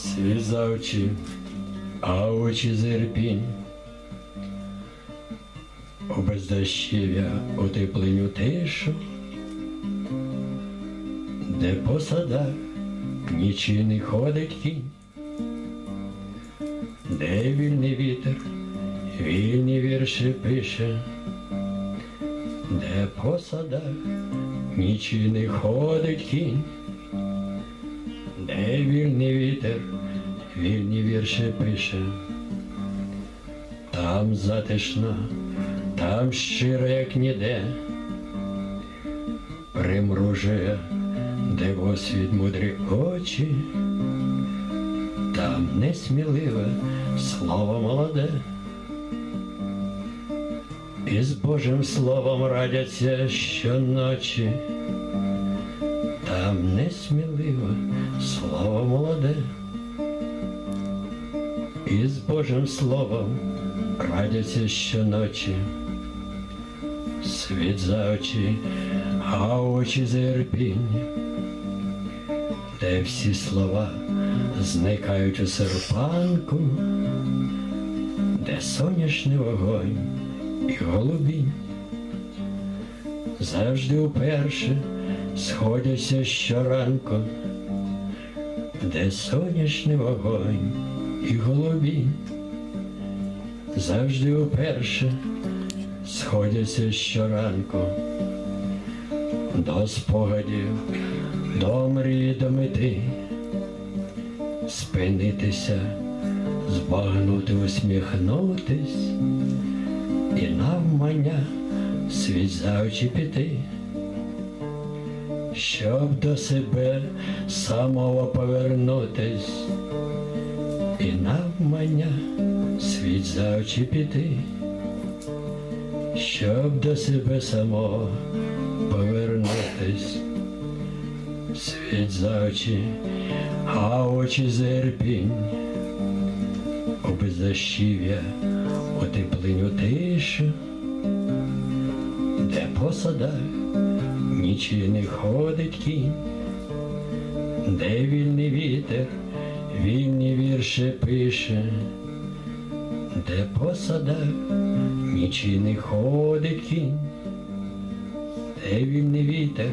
світ очі, а очі зерпінь. У бездощів'я у теплиню тишу, де по садах нічийний ходить кінь, де вільний вітер, вільні вірші пише, де по садах нічийний ходить кінь, де вільний вітер, вільні вірші пише, там затишно, там щиро, як ніде, примружує дивосвіт мудрі очі, там несміливе слово молоде. І з Божим словом радяться щоночі, там несміливе слово молоде. І з Божим словом радяться щоночі, світ за очі, а очі за ірпінь, де всі слова зникають у серпанку, де сонячний вогонь і голубінь. Завжди уперше сходяться щоранку, де сонячний вогонь і голубінь. Завжди уперше сходяться щоранку до спогадів, до мрії, до мети, спинитися, збагнути, усміхнутись і навмання світ за очі піти, щоб до себе самого повернутись, і навмання світ за очі піти, щоб до себе самого повернутись, світ за очі, а очі зерпінь, у беззащів'я, у теплиню тишу, де по садах не ходить кінь, де вільний вітер, вільні вірші пише, де по садах нічий не ходить кінь, де вільний вітер,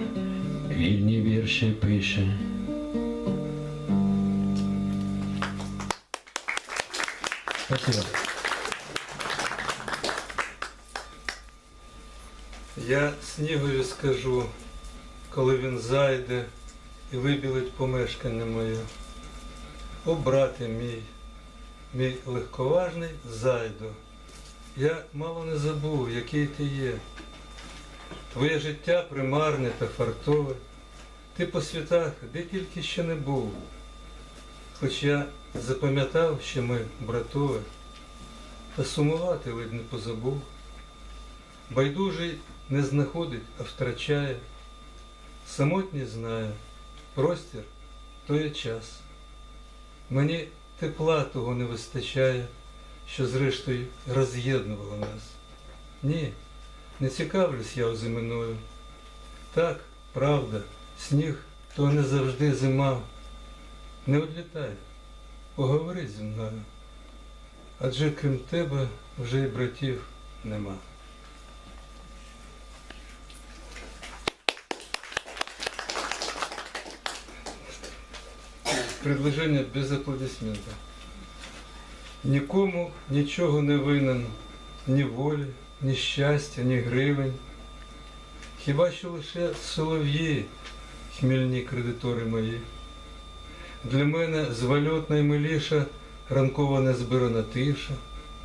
вільні вірші пише. Спасибо. Я снігові скажу, коли він зайде і вибілить помешкання моє. О, брате мій, мій легковажний зайду, я мало не забув, який ти є. Твоє життя примарне та фартове, ти по світах, де тільки ще не був. Хоч я запам'ятав, що ми братове, та сумувати не позабув. Байдужий не знаходить, а втрачає, самотній знає, простір то є час. Мені тепла того не вистачає, що зрештою роз'єднувало нас. Ні, не цікавлюсь я озиминою. Так, правда, сніг то не завжди зима. Не одлітай, поговори зі мною. Адже крім тебе вже й братів нема. Предложення без аплодисментів. Нікому нічого не винен, ні волі, ні щастя, ні гривень. Хіба що лише солов'ї, хмільні кредитори мої. Для мене звальот наймиліша ранкова незбирана тиша.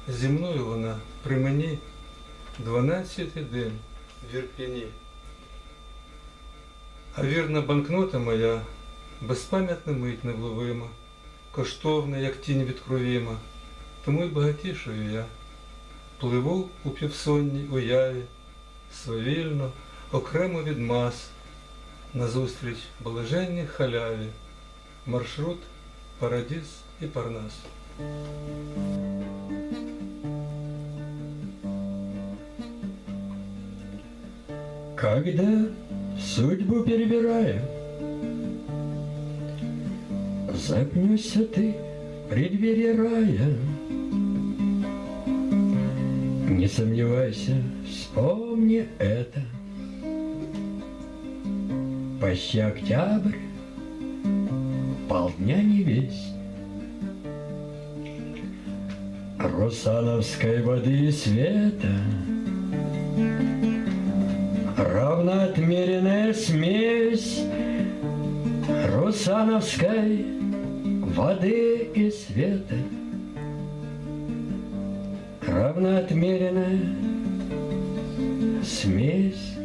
Зі мною вона при мені дванадцятий день в Ірпіні. А вірна банкнота моя безпам'ятна мить невловима, коштовна, як тінь від кровіма, тому й багатішою я. Пливу у півсонній уяві, свавільно, окремо від мас, назустріч блаженній халяві, маршрут, парадіз і парнас. Когда судьбу перебираю, Запнешься ты в преддверии рая. Не сомневайся, вспомни это. Почти октябрь, полдня не весь. Русановской воды и света Равноотмеренная смесь Русановской воды и света. Равноотмеренная смесь.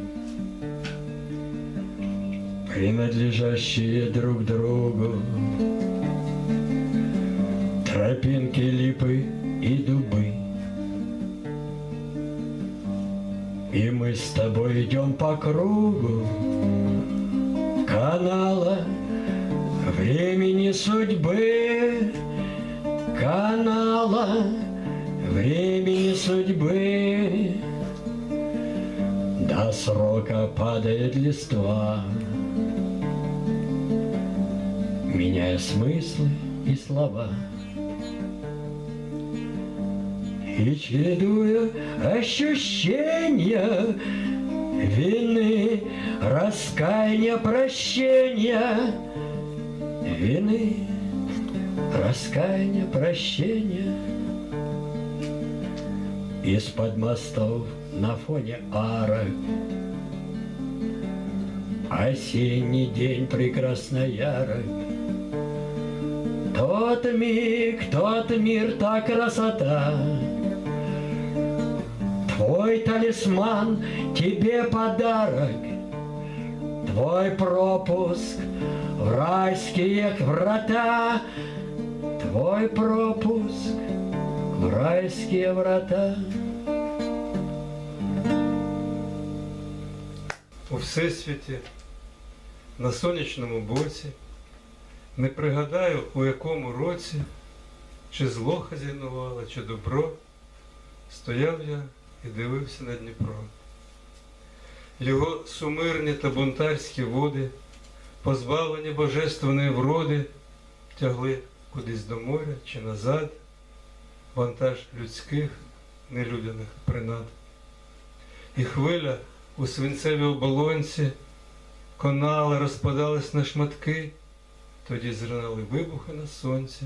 Принадлежащие друг другу Тропинки липы и дубы. И мы с тобой идем по кругу Канала времени судьбы Канала. Времени судьбы. До срока падает листва. Меняя смыслы и слова. И чередуя ощущения Вины, раскаяния, прощения Вины, раскаяния, прощения Из-под мостов на фоне арок Осенний день прекрасно ярок Тот миг, тот мир, та красота. Твой талисман, тебе подарок. Твой пропуск райские врата Твой пропуск в райские врата у всесвіті, на сонячному боці, не пригадаю, у якому році, чи зло хазяйнувало, чи добро, стояв я і дивився на Дніпро. Його сумирні та бунтарські води, позбавлені божественної вроди, тягли кудись до моря чи назад, вантаж людських нелюдяних принад. І хвиля у свинцевій оболонці, конали розпадались на шматки, тоді зринали вибухи на сонці,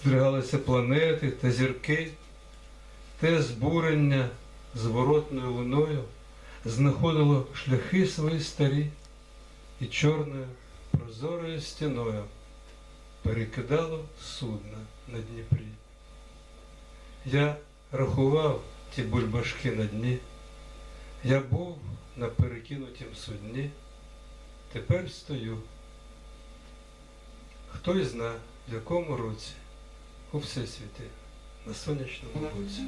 здригалися планети та зірки, те збурення зворотною луною знаходило шляхи свої старі і чорною прозорою стіною перекидало судна на Дніпрі. Я рахував ті бульбашки на дні. Я був на перекинутім судні, тепер стою. Хтось зна, в якому році у всесвіті на сонячному боці.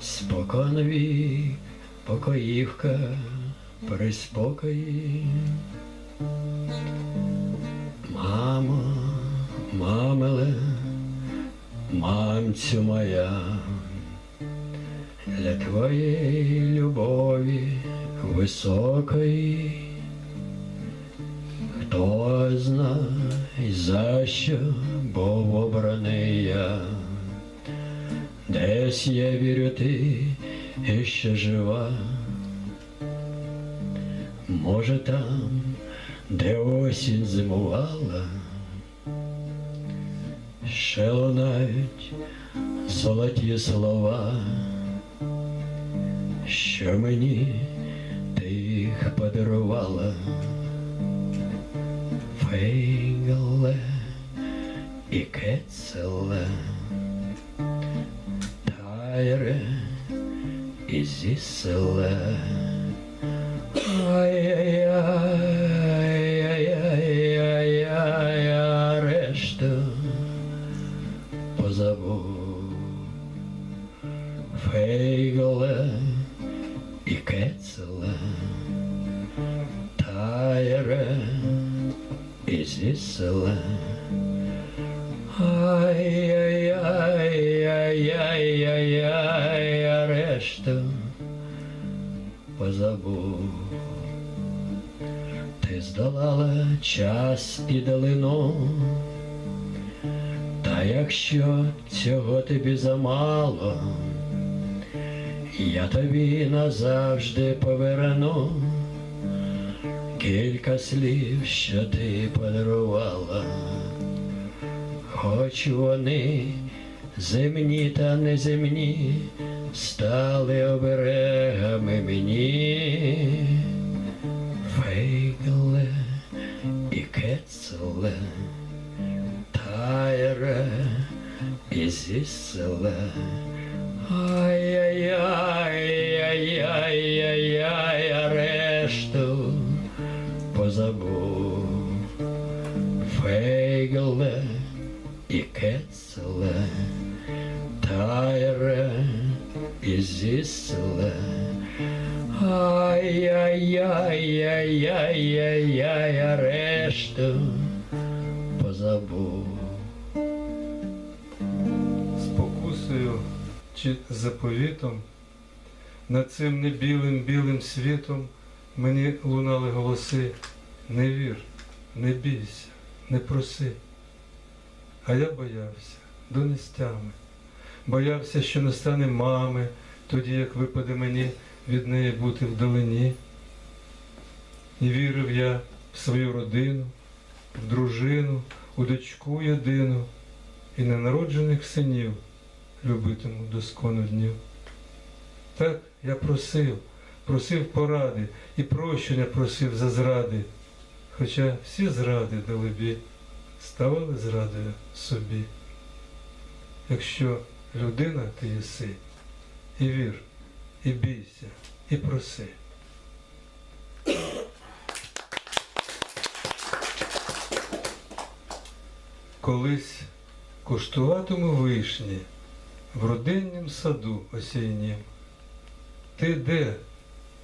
Споконові покоївка при спокої. Мамо, мамеле, мамцю моя, для твоєї любові високої. Хто знає, за що був обраний я, десь я вірю, ти іще жива. Може там, де осінь зимувала, ще лунають золоті слова, що мені подарувала Фейгала і Кецела, Тайре і Зісела. весела. Ай-яй-яй-яй-яй-яй, а решту позабув. Ти здолала час і далину, та якщо цього тобі замало, я тобі назавжди поверну кілька слів, що ти подарувала, хоч вони земні та неземні стали оберегами мені. Фейгле і кецеле, тайре і зіселе. Ай-яй-яй-яй-яй-яй, заповітом, над цим небілим білим світом мені лунали голоси. Не вір, не бійся, не проси. А я боявся донестями, боявся, що не стане мами, тоді як випаде мені від неї бути вдалині. І вірив я в свою родину, в дружину, у дочку єдину і ненароджених синів любитиму доскону днів. Так я просив, просив поради і прощення просив за зради, хоча всі зради далебі ставали зрадою собі. Якщо людина ти єси, і вір, і бійся, і проси. Колись куштуватиму вишні в родиннім саду осіннім. Ти де?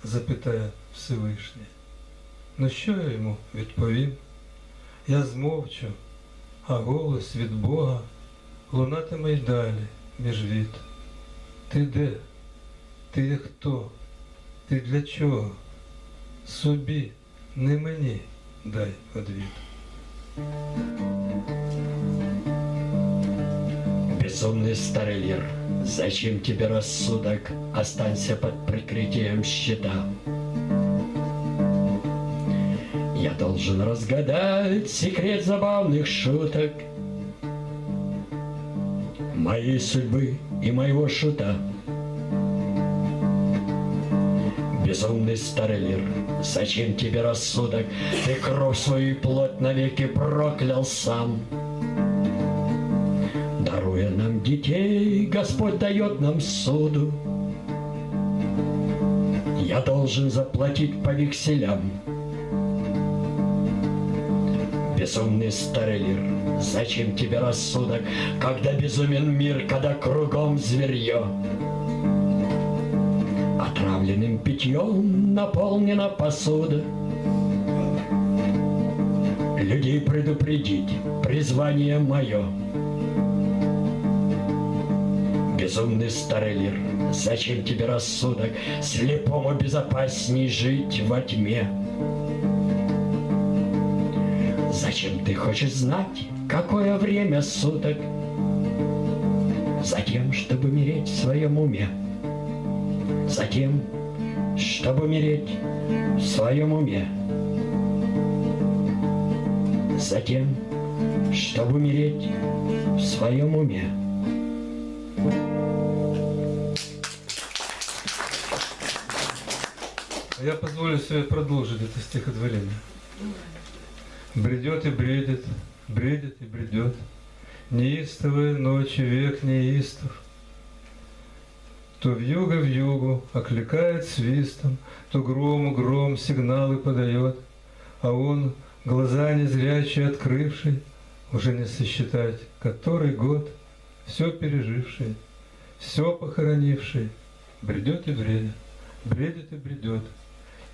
запитає Всевишній. Ну що я йому відповім? Я змовчу, а голос від Бога лунатиме й далі між віт. Ти де? Ти є хто? Ти для чого? Собі, не мені дай одвіт. Безумный старый лир, зачем тебе рассудок? Останься под прикрытием щита. Я должен разгадать секрет забавных шуток Моей судьбы и моего шута. Безумный старый лир, зачем тебе рассудок? Ты кровь свою и плоть навеки проклял сам. Детей, Господь дает нам суду. Я должен заплатить по векселям. Безумный старый лир, зачем тебе рассудок, Когда безумен мир, когда кругом зверье? Отравленным питьем наполнена посуда. Людей предупредить, призвание мое. Безумный старый лир, зачем тебе рассудок, Слепому безопасней жить во тьме? Зачем ты хочешь знать, какое время суток? Затем, чтобы умереть в своем уме. Затем, чтобы умереть в своем уме. Затем, чтобы умереть в своем уме. Я позволю себе продолжить это стихотворение. Бредет и бредит, бредит и бредет. Неистовые ночи век неистов. То в юго в югу окликает свистом, То грому гром сигналы подает, А он, глаза незрячие открывший, Уже не сосчитать, который год, Все переживший, все похоронивший, Бредет и бредит, бредит и бредет,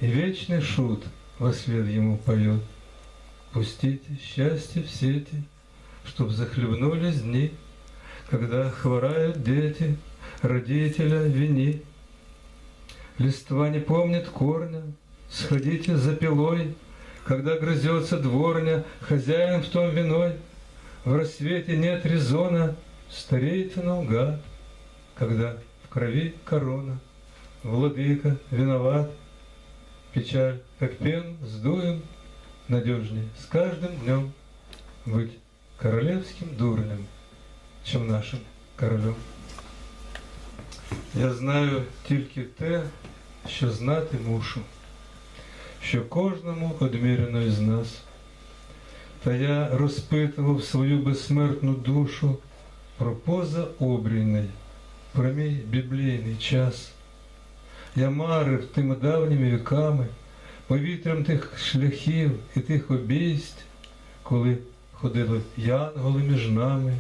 И вечный шут во след ему поет. Пустите счастье в сети, Чтоб захлебнулись дни, Когда хворают дети, Родителя вини. Листва не помнит корня, сходите за пилой, Когда грызется дворня, хозяин в том виной. В рассвете нет резона, стареет наугад, Когда в крови корона, владыка виноват. Печаль, как пен, сдуем, надежнее с каждым днем Быть королевским дурнем, чем нашим королем. Я знаю тільки те, що знати мушу, що кожному одмірено із нас. Та я розпитував свою безсмертну душу про позаобрійний, про мій біблійний час. Я марив тими давніми віками, повітрям тих шляхів і тих обійсть, коли ходили янголи між нами,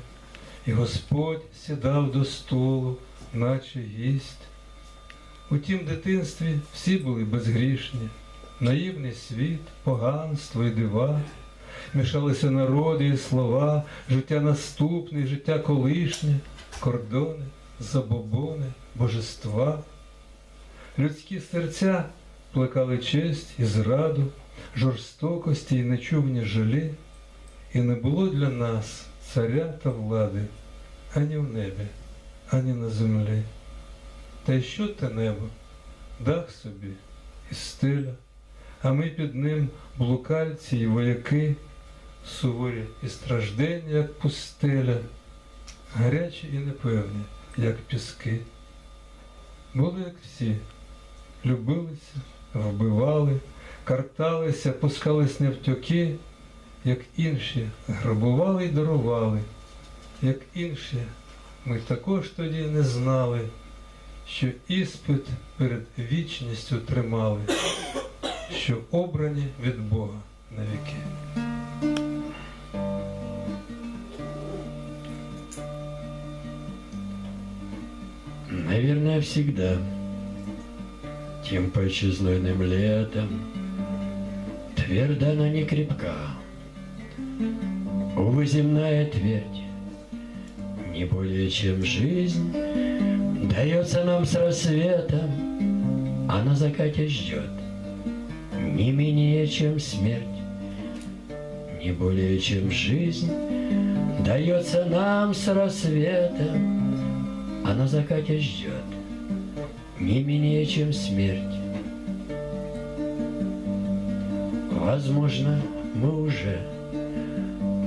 і Господь сідав до столу, наче гість. У тім дитинстві всі були безгрішні, наївний світ, поганство і дива, мішалися народи і слова, життя наступне, життя колишнє, кордони, забобони, божества. Людські серця плекали честь і зраду, жорстокості і нечувні жалі, і не було для нас царя та влади ані в небі, ані на землі. Та й що те небо? Дах собі і стиля, а ми під ним блукальці й вояки, суворі і стражденні, як пустеля, гарячі і непевні, як піски. Були як всі, любилися, вбивали, карталися, пускались невтьоки, як інші грабували й дарували, як інші ми також тоді не знали, що іспит перед вічністю тримали, що обрані від Бога навіки. Наверное, всегда. Тем паче знойным летом Тверда, но не крепка. Увы, земная твердь Не более чем жизнь. Дается нам с рассветом А на закате ждет Не менее, чем смерть. Не более, чем жизнь. Дается нам с рассветом а на закате ждет не менее, чем смерть. Возможно, мы уже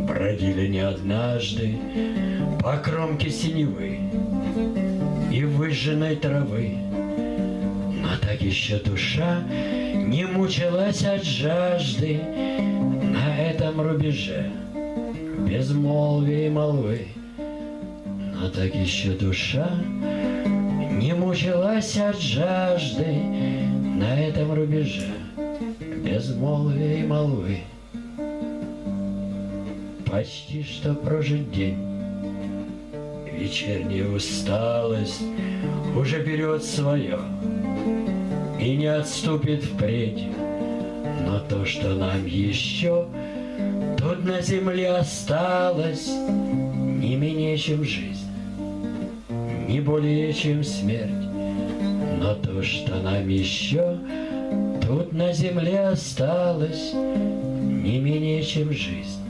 бродили не однажды по кромке синевы и выжженной травы, но так еще душа не мучилась от жажды на этом рубеже безмолвия и молвы. Но так еще душа не мучилась от жажды на этом рубеже безмолвия и молвы. Почти что прожит день, вечерняя усталость уже берет свое и не отступит впредь. Но то, что нам еще тут на земле осталось, не менее, чем жизнь не более чем смерть. Но то, что нам еще тут на земле осталось, не менее чем жизнь,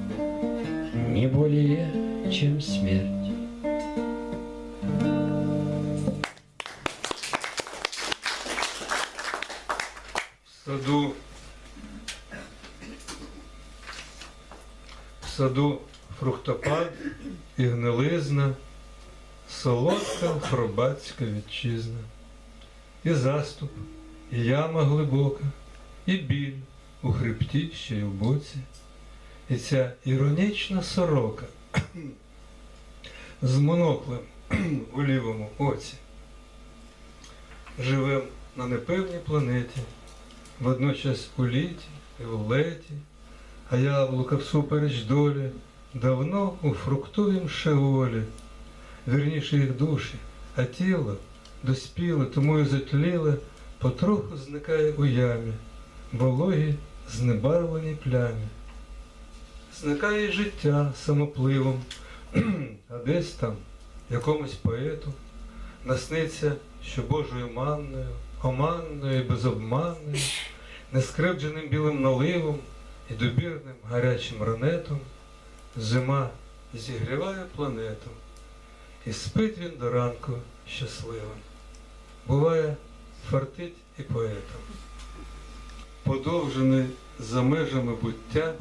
не более чем смерть. В саду в саду фруктопад і гнилизна, солодка хробацька вітчизна, і заступ, і яма глибока, і біль у хребті ще й в боці, і ця іронічна сорока з моноклем у лівому оці. Живем на непевній планеті, водночас у літі і в леті, а яблука всупереч долі давно у фруктовім шеолі, вірніше їх душі, а тіло доспіле, тому і затліле, потроху зникає у ямі, вологі знебарвленій плямі. Зникає життя самопливом, а десь там якомусь поету насниться, що Божою манною оманною, безобманною, нескривдженим білим наливом і добірним гарячим ранетом, зима зігріває планету, і спить він до ранку щасливим. Буває, фартить і поетом. Подовжений за межами буття,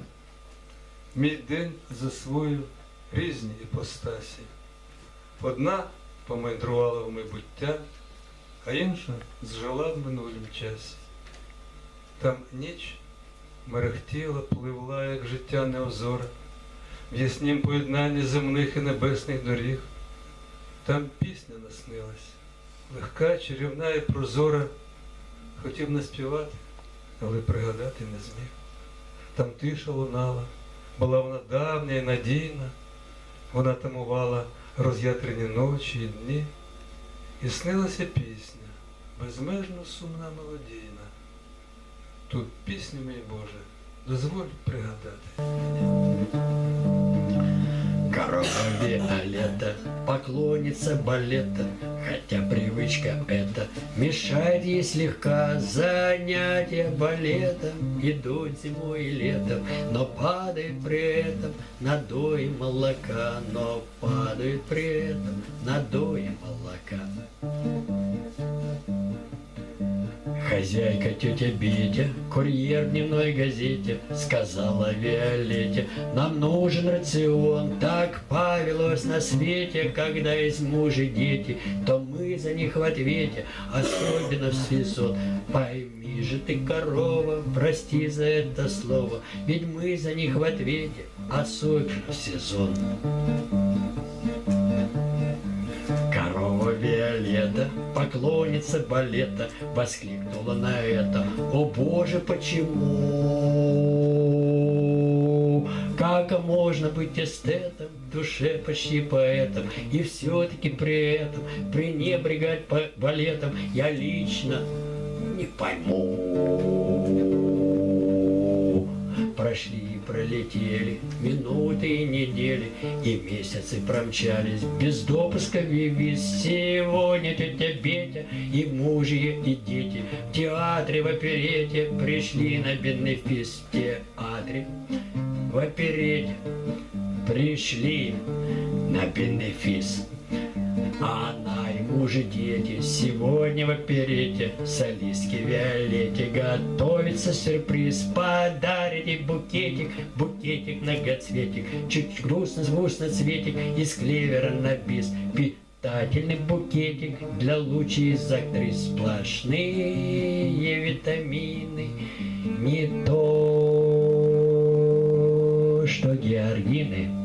мій день засвоїв різні іпостасі. Одна помайдрувала в майбуття, а інша зжила в минулім часі. Там ніч мерехтіла, пливла, як життя неозоре, в яснім поєднанні земних і небесних доріг. Там пісня наснилась, легка, чарівна і прозора, хотів наспівати, але пригадати не зміг. Там тиша лунала, була вона давня і надійна, вона тамувала роз'ятрені ночі і дні, і снилася пісня, безмежно сумна мелодійна. Тут пісню, мій Боже, дозволь пригадати. Виолетта, поклонница балета, хотя привычка эта мешает ей слегка занятия балетом, идут зимой и летом, но падает при этом надои молока, но падает при этом надои молока. Хозяйка тетя Бетя, курьер в дневной газете, сказала Виолетте, нам нужен рацион, так павелось на свете, когда есть муж и дети, то мы за них в ответе, особенно в сезон. Пойми же ты, корова, прости за это слово, ведь мы за них в ответе, особенно в сезон. Виолетта, поклонница балета, воскликнула на это. О боже, почему? Как можно быть эстетом, в душе почти поэтом, и все-таки при этом пренебрегать балетом я лично не пойму. Прошли пролетели минуты и недели, и месяцы промчались без допуска в виз. Сегодня тетя Бетя и мужья, и дети в театре в оперете пришли на бенефис в театре в оперете пришли на бенефис. А она и муж и дети сегодня в оперете солистке Виолетте готовится сюрприз. Подарит ей букетик, букетик многоцветик, чуть грустно грустно цветик из клевера на бис. Питательный букетик для лучей из актрис сплошные витамины, не то что георгины.